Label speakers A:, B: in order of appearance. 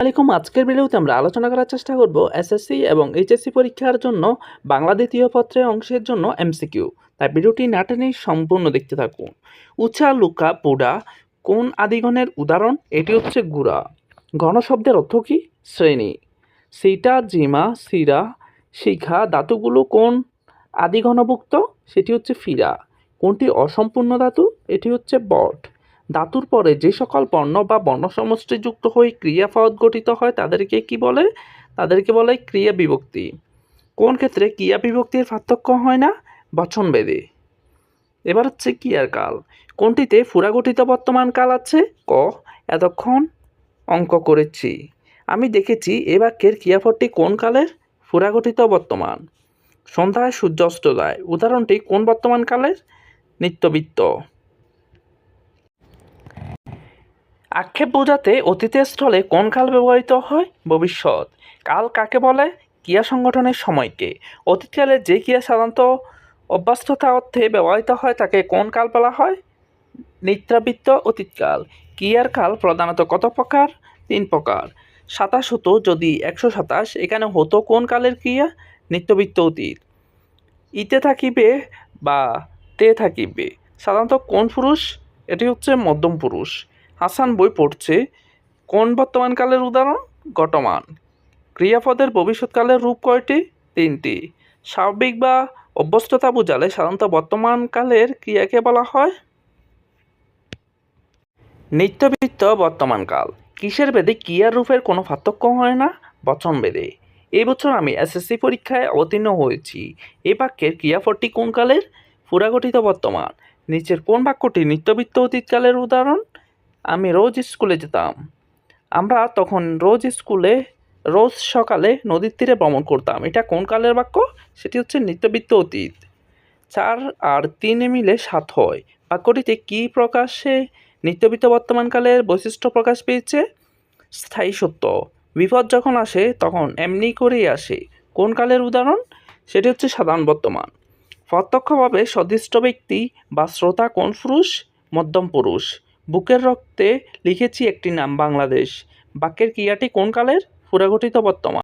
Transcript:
A: আলাইকুম। আজকের ভিডিওতে আমরা আলোচনা করার চেষ্টা করব এসএসসি এবং এইচএসসি পরীক্ষার জন্য বাংলা দ্বিতীয় পত্রের অংশের জন্য এমসিকিউ তাই ভিডিওটি না টেনে সম্পূর্ণ দেখতে থাকুন। উচা লুকা, পোড়া, কোন আদিগণের উদাহরণ? এটি হচ্ছে গুড়া। ঘন শব্দের অর্থ কী? শ্রেণি। সিটা, জিমা, সিরা, শিখা, ধাতুগুলো কোন আদিঘনভুক্ত সেটি হচ্ছে ফিরা। কোনটি অসম্পূর্ণ ধাতু? এটি হচ্ছে বট। ধাতুর পরে যে সকল বর্ণ বা বর্ণ সমষ্টি যুক্ত হয়ে ক্রিয়াপদ গঠিত হয়, তাদেরকে কি বলে? তাদেরকে বলে ক্রিয়া বিভক্তি। কোন ক্ষেত্রে ক্রিয়া বিভক্তির পার্থক্য হয় না? বচনভেদে এবার হচ্ছে ক্রিয়ার কাল। কোনটিতে ফুরাগঠিত বর্তমান কাল আছে? ক, এতক্ষণ অঙ্ক করেছি। আমি দেখেছি এ বাক্যের ক্রিয়াপদটি কোন কালের? ফুরাগঠিত বর্তমান। সন্ধ্যায় সূর্য অস্ত যায় উদাহরণটি কোন বর্তমান কালের? নিত্যবৃত্ত। আক্ষেপ বোঝাতে অতীতের স্থলে কোন কাল ব্যবহৃত হয়? ভবিষ্যৎ। কাল কাকে বলে? ক্রিয়া সংগঠনের সময়কে। অতীতকালে যে ক্রিয়া সাধারণত অভ্যস্ততা অর্থে ব্যবহৃত হয়, তাকে কোন কাল বলা হয়? নিত্রাবৃত্ত অতীতকাল। ক্রিয়ার কাল প্রধানত কত প্রকার? তিন প্রকার। সাতাশ হতো যদি একশো সাতাশ, এখানে হতো কোন কালের ক্রিয়া? নিত্যবৃত্ত অতীত। ইতে থাকিবে বা তে থাকিবে। সাধারণত কোন পুরুষ? এটি হচ্ছে মধ্যম পুরুষ। হাসান বই পড়ছে, কোন বর্তমান কালের উদাহরণ? গতমান ক্রিয়াপদের ভবিষ্যৎকালের রূপ কয়টি? তিনটি। স্বাভাবিক বা অভ্যস্ততা বোঝালে সাধারণত বর্তমান কালের ক্রিয়াকে বলা হয়? নিত্যবৃত্ত বর্তমান কাল কিসের বেদে ক্রিয়ার রূপের কোনো পার্থক্য হয় না? বচন বেদে। এই বছর আমি এসএসসি পরীক্ষায় অবতীর্ণ হয়েছি। এই বাক্যের ক্রিয়াপদটি কোন কালের? পুরাগঠিত বর্তমান। নিচের কোন বাক্যটি নিত্যবৃত্ত অতীতকালের উদাহরণ? আমি রোজ স্কুলে যেতাম। আমরা তখন রোজ স্কুলে, রোজ সকালে নদীর তীরে ভ্রমণ করতাম। এটা কোন কালের বাক্য? সেটি হচ্ছে নিত্যবৃত্ত অতীত। চার আর তিনে মিলে সাত হয়। বাক্যটিতে কী প্রকাশে? নিত্যবৃত্ত বর্তমানকালের বৈশিষ্ট্য প্রকাশ পেয়েছে? স্থায়ী সত্য। বিপদ যখন আসে, তখন এমনি করেই আসে। কোন কালের উদাহরণ? সেটি হচ্ছে সাধারণ বর্তমান। প্রত্যক্ষভাবে সদৃষ্ট ব্যক্তি বা শ্রোতা কোন পুরুষ? মধ্যম পুরুষ। বুকের রক্তে লিখেছি একটি নাম বাংলাদেশ। বাক্যের ক্রিয়াটি কোন কালের? পুরাগঠিত বর্তমান।